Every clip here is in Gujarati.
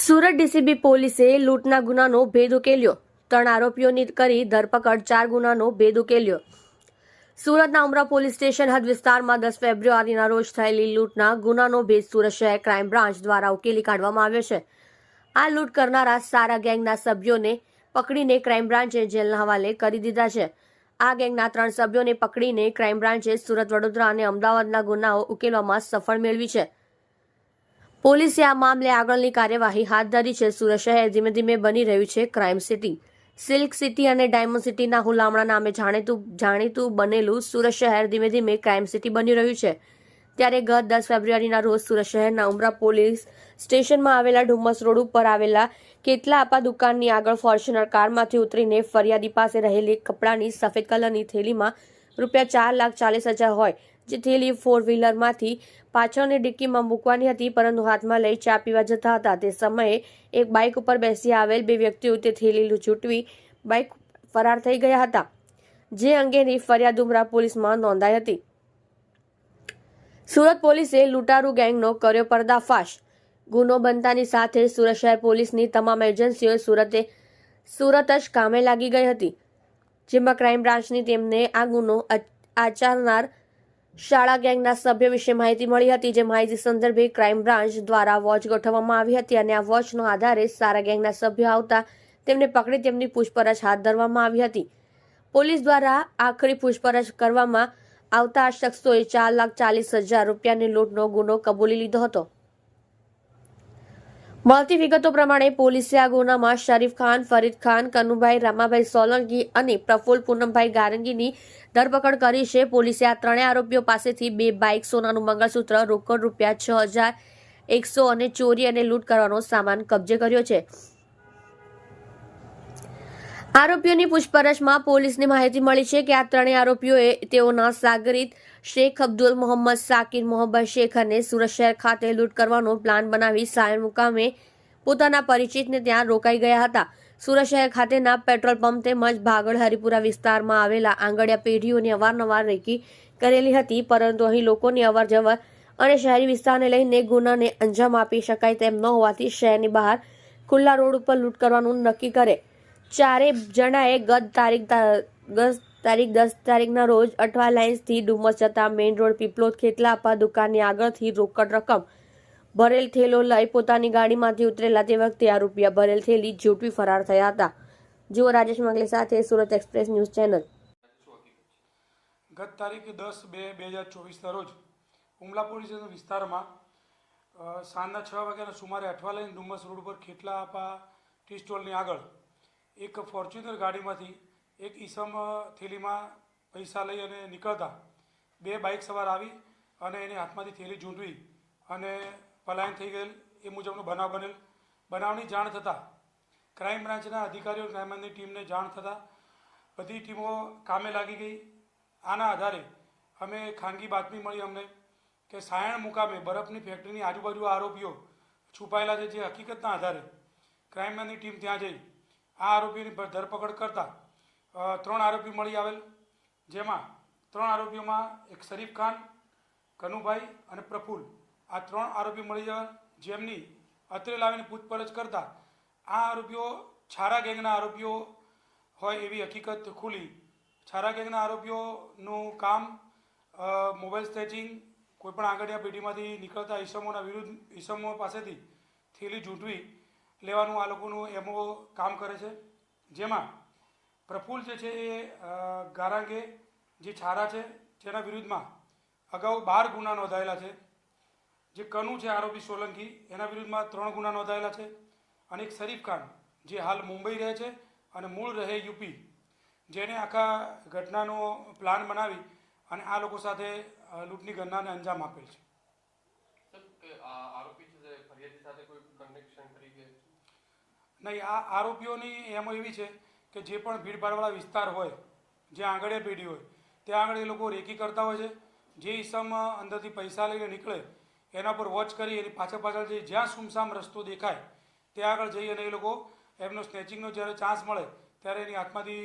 સુરત ડીસીબી પોલીસે લૂંટના ગુનાનો ભેદ ઉકેલ્યો. ત્રણ આરોપીઓની કરી ધરપકડ, ચાર ગુનાનો ભેદ ઉકેલ્યો. સુરતના ઉમરા પોલીસ સ્ટેશન હદ વિસ્તારમાં દસ ફેબ્રુઆરીના રોજ થયેલી લૂંટના ગુનાનો ભેદ સુરત શહેર ક્રાઇમ બ્રાન્ચ દ્વારા ઉકેલી કાઢવામાં આવ્યો છે. આ લૂંટ કરનારા સારા ગેંગના સભ્યોને પકડીને ક્રાઇમ બ્રાન્ચે જેલના હવાલે કરી દીધા છે. આ ગેંગના ત્રણ સભ્યોને પકડીને ક્રાઇમ બ્રાન્ચે સુરત વડોદરા અને અમદાવાદના ગુનાઓ ઉકેલવામાં સફળ મેળવી છે. પોલીસે આ મામલે આગળની કાર્યવાહી હાથ ધરી છે. સુરત શહેર ધીમે ધીમે બની રહ્યું છે ક્રાઇમ સિટી. સિલ્ક સિટી અને ડાયમંડ સિટીના હુલામણા નામે જાણીતું જાણીતું બનેલું સુરત શહેર ધીમે ધીમે ક્રાઇમ સિટી બની રહ્યું છે. ત્યારે ગત દસ ફેબ્રુઆરીના રોજ સુરત શહેરના ઉમરા પોલીસ સ્ટેશનમાં આવેલા ડુમસ રોડ ઉપર આવેલા કેટલા આપા દુકાનની આગળ ફોર્ચ્યુનર કારમાંથી ઉતરીને ફરિયાદી પાસે રહેલી કપડાની સફેદ કલરની થેલીમાં રૂપિયા ચાર લાખ ચાલીસ હજાર હોય થેલી ફોર વ્હીલરમાંથી પાછળની ડિક્કીમાં મૂકવાની હતી, પરંતુ હાથમાં લઈ ચા પીવા જતા હતા. તે સમયે એક બાઇક ઉપર બેસી આવેલ બે વ્યક્તિઓ તે થેલી છૂટવી બાઇક ફરાર થઈ ગયા હતા, જે અંગેની ફરિયાદ ઉમરા પોલીસમાં નોંધાઈ હતી. સુરત પોલીસે લૂંટારૂ ગેંગનો કર્યો પર્દાફાશ. ગુનો બનતાની સાથે સુરત શહેર પોલીસની તમામ એજન્સીઓ સુરતે સુરત જ કામે લાગી ગઈ હતી, જેમાં ક્રાઇમ બ્રાન્ચની તેમને આ ગુનો આચરનાર શાળા ગેંગના સભ્ય વિશે માહિતી મળી હતી, જે માહિતી સંદર્ભે ક્રાઇમ બ્રાન્ચ દ્વારા વોચ ગોઠવવામાં આવી હતી અને આ વોચનો આધારે સારા ગેંગના સભ્યો આવતા તેમને પકડી તેમની પૂછપરછ હાથ ધરવામાં આવી હતી. પોલીસ દ્વારા આખરી પૂછપરછ કરવામાં આવતા આ શખ્સોએ ચાર લાખ ચાલીસ હજાર રૂપિયાની લૂંટનો ગુનો કબૂલી લીધો હતો. મળતી વિગતો પ્રમાણે પોલીસે આ ગુનામાં શરીફ ખાન, ફરીદ ખાન, કનુભાઈ, રામાભાઈ સોલંકી અને પ્રફુલ્લ પૂનમભાઈ ગારંગીની ધરપકડ કરી છે. પોલીસે આ ત્રણેય આરોપીઓ પાસેથી બે બાઇક, સોનાનું મંગળસૂત્ર, રોકડ રૂપિયા છ હજાર, એકસો અને ચોરી અને લૂંટ કરવાનો સામાન કબજે કર્યો છે. આરોપીઓની પૂછપરછમાં પોલીસને માહિતી મળી છે કે આ ત્રણેય આરોપીઓએ તેઓના સાગરિત શેખ અબ્દુલ મોહમ્મદ સાકિર મોહમ્મદ શેખને સુરત શહેર ખાતે લૂંટ કરવાનો પ્લાન બનાવી સાયણ મુકામે પોતાના પરિચિતને ત્યાં રોકાઈ ગયા હતા. સુરત શહેર ખાતેના પેટ્રોલ પંપ તેમજ ભાગળ હરિપુરા વિસ્તારમાં આવેલા આંગડિયા પેઢીઓની અવારનવાર રેકી કરેલી હતી, પરંતુ અહીં લોકોની અવરજવર અને શહેરી વિસ્તારને લઈને ગુનાને અંજામ આપી શકાય તેમ ન હોવાથી શહેરની બહાર ખુલ્લા રોડ ઉપર લૂંટ કરવાનું નક્કી કરે. ચારે જણાએ ગત તારીખ ગત તારીખ દસ તારીખના રોજ અઠવા લાઇન્સથી ડુમસ જતા મેઇન રોડ પીપલોદ ખેતલાપા દુકાનની આગળથી રોકડ રકમ. ભરેલ થેલો લઈ પોતાની ગાડીમાંથી ઉતરેલા તે વખતે આ રૂપિયા ભરેલ થેલી ઝૂંટવી ફરાર થયા હતા. જુઓ રાજેશ મંગલે સાથે સુરત એક્સપ્રેસ ન્યૂઝ ચેનલ. ગત તારીખ દસ બે બે હજાર ચોવીસના રોજ ઉમલા પોલીસ વિસ્તારમાં સાંજના છ વાગ્યાના સુમારે અઠવા લઈને ડુમ્મસ રોડ પર ખેટલા આપા ટી સ્ટોલની આગળ એક ફોર્ચ્યુનર ગાડીમાંથી એક ઈસમ થેલીમાં પૈસા લઈ અને નીકળતા. બે બાઇક સવાર આવી અને એને હાથમાંથી થેલી ઝૂંટવી અને પલાયન થઈ ગયેલ. એ મુજબનો બનાવ બનેલ. બનાવની જાણ થતાં ક્રાઇમ બ્રાન્ચના અધિકારીઓ ક્રાઇમ બ્રાન્ચની ટીમને જાણ થતાં બધી ટીમો કામે લાગી ગઈ. આના આધારે અમે ખાનગી બાતમી મળી અમને કે સાયણ મુકામે બરફની ફેક્ટરીની આજુબાજુ આરોપીઓ છુપાયેલા છે જે હકીકતના આધારે ક્રાઇમ બ્રાન્ચની ટીમ ત્યાં જઈ આ આરોપીઓની ધરપકડ કરતા ત્રણ આરોપી મળી આવેલ, જેમાં ત્રણ આરોપીઓમાં એક શરીફ ખાન, કનુભાઈ અને પ્રફુલ્લ આ ત્રણ આરોપી મળી જવા, જેમની અત્રે લાવીને પૂછપરછ કરતા આ આરોપીઓ છારા ગેંગના આરોપીઓ હોય એવી હકીકત ખુલી. છારા ગેંગના આરોપીઓનું કામ મોબાઈલ સ્ટેચિંગ કોઈપણ આંગળીયા પેઢીમાંથી નીકળતા ઈસમોના વિરુદ્ધ, ઈસમો પાસેથી થેલી ઝૂંટવી લેવાનું આ લોકોનું એમઓ કામ કરે છે. જેમાં પ્રફુલ્લ જે છે એ ગારાંગે જે છારા છે તેના વિરુદ્ધમાં અગાઉ બાર ગુના નોંધાયેલા છે. જે કનુ છે આરોપી સોલંકી એના વિરુદ્ધમાં ત્રણ ગુના નોંધાયેલા છે અને એક શરીફ ખાન જે હાલ મુંબઈ રહે છે અને મૂળ રહે યુપી. જેને આખા ઘટનાનો પ્લાન બનાવી અને આ લોકો સાથે લૂંટની ઘટનાને અંજામ આપેલ છે? નહીં આ આરોપીઓની એમ એવી છે કે જે પણ ભીડભાડવાળા વિસ્તાર હોય જ્યાં આંગળે પેઢી હોય, ત્યાં આગળ એ લોકો રેકી કરતા હોય છે. જે ઈસમ અંદરથી પૈસા લઈને નીકળે, એના પર વોચ કરી, એની પાછળ પાછળ જઈ જ્યાં સુમસામ રસ્તો દેખાય, ત્યાં આગળ જઈ અને એ લોકો એમનો સ્નેચિંગનો જ્યારે ચાન્સ મળે, ત્યારે એની હાથમાંથી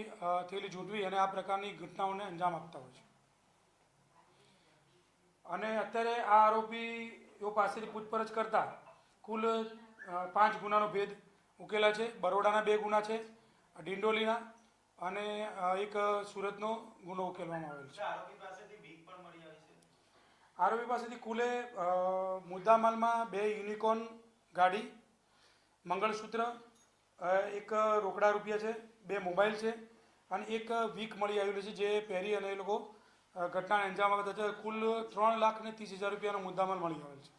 થયેલી જૂટવી અને આ પ્રકારની ઘટનાઓને અંજામ આપતા હોય છે. અને અત્યારે આ આરોપીઓ પાસેથી પૂછપરછ કરતાં કુલ પાંચ ગુનાનો ભેદ ઉકેલા છે. બરોડાના બે ગુના છે. ડિંડોલીના અને એક સુરતનો ગુનો ઉકેલવામાં આવેલ છે. આરોપી પાસેથી કુલે મુદ્દામાલમાં બે યુનિકોર્ન ગાડી મંગળસૂત્ર એક રોકડા રૂપિયા છે બે મોબાઈલ છે અને એક વીક મળી આવેલું છે જે પહેરી અને એ લોકો ઘટનાને અંજામ આપતા કુલ ત્રણ લાખ ને ત્રીસ હજાર રૂપિયાનો મુદ્દામાલ મળી આવેલ છે.